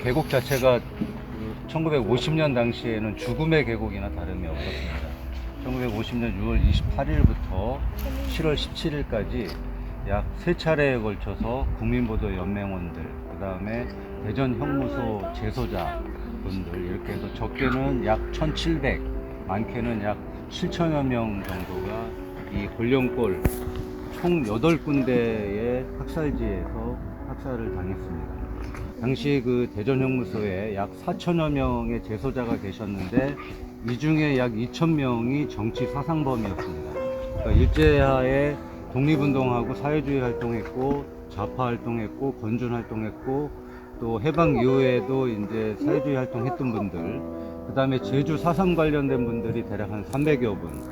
이 계곡 자체가 1950년 당시에는 죽음의 계곡이나 다름이 없었습니다. 1950년 6월 28일부터 7월 17일까지 약 세 차례에 걸쳐서 국민보도 연맹원들, 그 다음에 대전 형무소 재소자 분들 이렇게 해서 적게는 약 1,700, 많게는 약 7천여 명 정도가 이 권령골 총 8군데의 학살지에서 학살을 당했습니다. 당시 그 대전 형무소에 약 4천여 명의 재소자가 계셨는데 이 중에 약 2천 명이 정치 사상범이었습니다. 그러니까 일제하에 독립운동하고 사회주의 활동했고 좌파 활동했고 건준 활동했고 또 해방 이후에도 이제 사회주의 활동했던 분들 그 다음에 제주 사상 관련된 분들이 대략 한 300여 분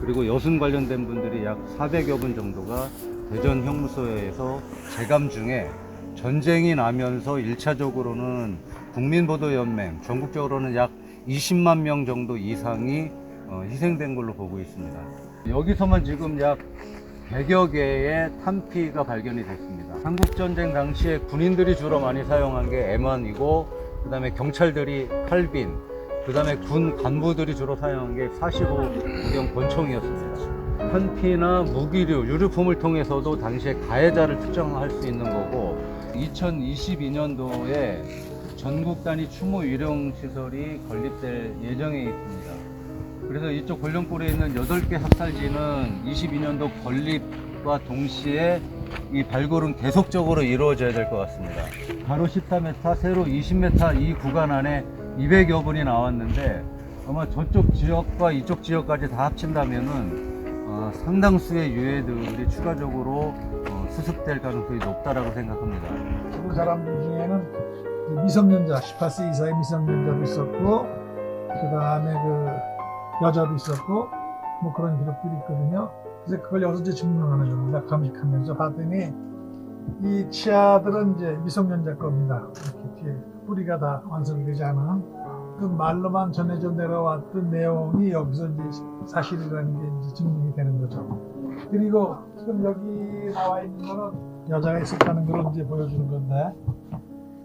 그리고 여순 관련된 분들이 약 400여 분 정도가 대전 형무소에서 재감 중에 전쟁이 나면서 1차적으로는 국민보도연맹 전국적으로는 약 20만 명 정도 이상이 어, 희생된 걸로 보고 있습니다. 여기서만 지금 약 100여 개의 탄피가 발견이 됐습니다. 한국전쟁 당시에 군인들이 주로 많이 사용한 게 M1이고, 그 다음에 경찰들이 칼빈, 그 다음에 군 간부들이 주로 사용한 게 45구경 권총이었습니다. 탄피나 무기류, 유류품을 통해서도 당시에 가해자를 특정할 수 있는 거고, 2022년도에 전국 단위 추모 위령 시설이 건립될 예정에 있습니다. 그래서 이쪽 권령골에 있는 8개 학살지는 22년도 건립과 동시에 이 발굴은 계속적으로 이루어져야 될 것 같습니다. 가로 14m, 세로 20m 이 구간 안에 200여 분이 나왔는데 아마 저쪽 지역과 이쪽 지역까지 다 합친다면은 어, 상당수의 유해들이 추가적으로 어, 수습될 가능성이 높다라고 생각합니다. 그 사람들 중에는 그 미성년자, 18세 이상의 미성년자도 있었고, 그 다음에 그 여자도 있었고, 뭐 그런 기록들이 있거든요. 그래서 그걸 여기서 이제 증명하는 겁니다. 감식하면서 봤더니 이 치아들은 이제 미성년자 겁니다. 이렇게 뿌리가 다 완성되지 않은 그 말로만 전해져 내려왔던 내용이 여기서 이제 사실이라는 게 이제 증명이 되는 거죠. 그리고 지금 여기 나와 있는 거는 여자가 있었다는 걸 이제 보여주는 건데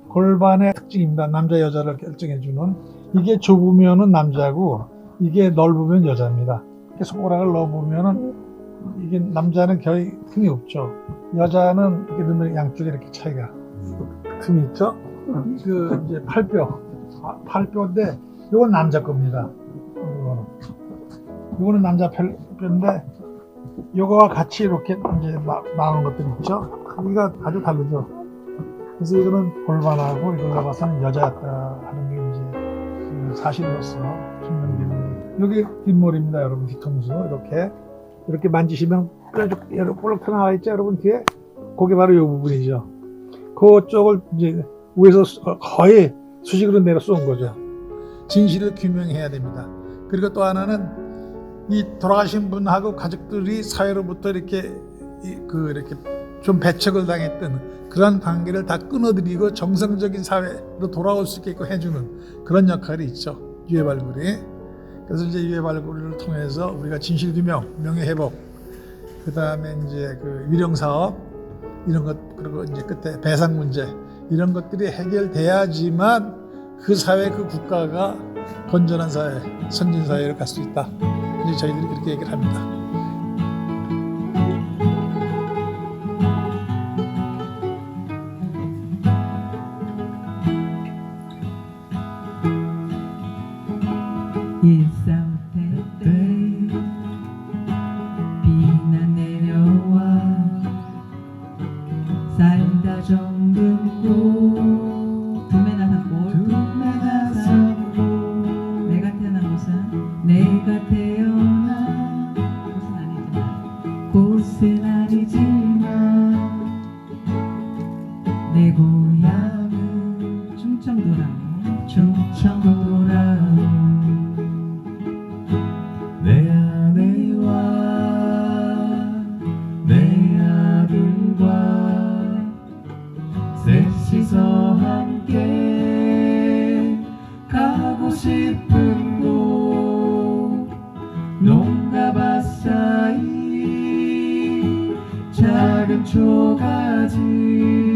골반의 특징입니다. 남자 여자를 결정해주는 이게 좁으면은 남자고 이게 넓으면 여자입니다. 이렇게 손가락을 넣어보면은 이게 남자는 거의 틈이 없죠. 여자는 이렇게 넣으면 양쪽에 이렇게 차이가 틈이 있죠. 그 이제 팔뼈, 아, 팔뼈인데 이건 남자 겁니다. 이거는 이거는 남자 팔뼈인데 요거와 같이 이렇게 이제 나, 나오는 것들이 있죠. 크기가 아주 다르죠. 그래서 이거는 골반하고 이걸 봐서는 여자였다 하는 게 이제 그 사실로서 증명되는 여기 뒷머리입니다, 여러분 뒤통수 이렇게 이렇게 만지시면 뾰족 이렇게 볼록 튀어나와 있죠, 여러분 뒤에 그게 바로 이 부분이죠. 그쪽을 이제 위에서 수- 거의 수직으로 내려 쏜 거죠. 진실을 규명해야 됩니다. 그리고 또 하나는 이 돌아가신 분하고 가족들이 사회로부터 이렇게 이- 그 이렇게 좀 배척을 당했던 그런 관계를 다 끊어드리고 정상적인 사회로 돌아올 수 있게끔 해주는 그런 역할이 있죠 유해 발굴이 그래서 이제 유해 발굴을 통해서 우리가 진실 규명, 명예 회복, 그 다음에 이제 그 위령 사업 이런 것 그리고 이제 끝에 배상 문제 이런 것들이 해결돼야지만 그 사회 그 국가가 건전한 사회, 선진 사회를 갈수 있다. 이제 저희들이 그렇게 얘기를 합니다. 일 내 고향은 충청도라고 충청도라고 내 아내와 내 아들과 셋이서 함께 가고 싶은 곳 농가밭 사이 작은 초가지